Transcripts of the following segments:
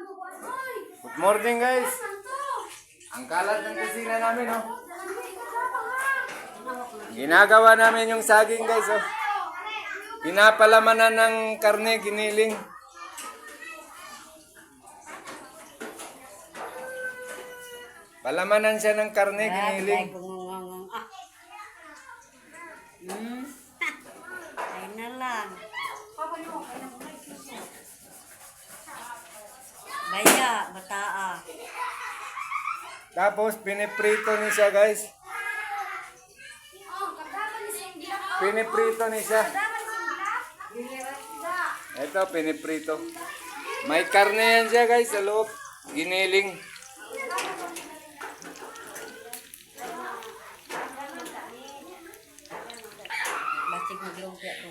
Good morning guys. Ang kalat ng kusina namin oh. Ginagawa namin yung saging guys oh. Pinapalamanan ng karne, giniling. Palamanan siya ng karne, giniling. Ah. Hmm. Ay na lang. Baya, bataa. Tapos piniprito ni siya guys. Piniprito ni siya. Ito, piniprito. May karne yan siya guys sa loob. Giniling. Ko. Nasa ulit ito.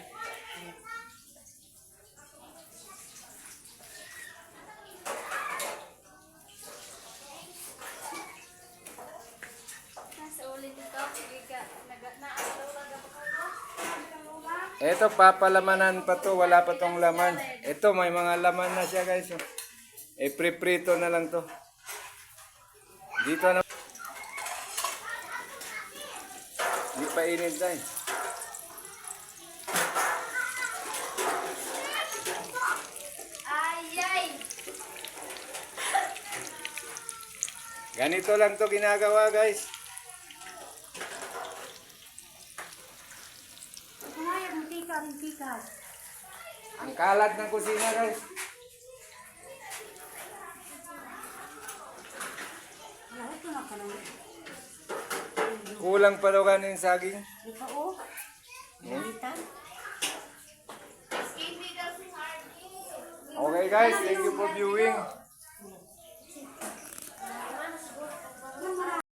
Ito, papalamanan pa to. Wala pa tong laman. Ito, may mga laman na siya guys. oh. Eh, priprito na lang to. Dito na. Hindi pa init dahil. Ayay! Ganito lang to ginagawa guys. Mantika. Ang kalat ng kusina guys. Kulang pa daw kanin saging. Ito o. Balitan. Okay guys, thank you for viewing.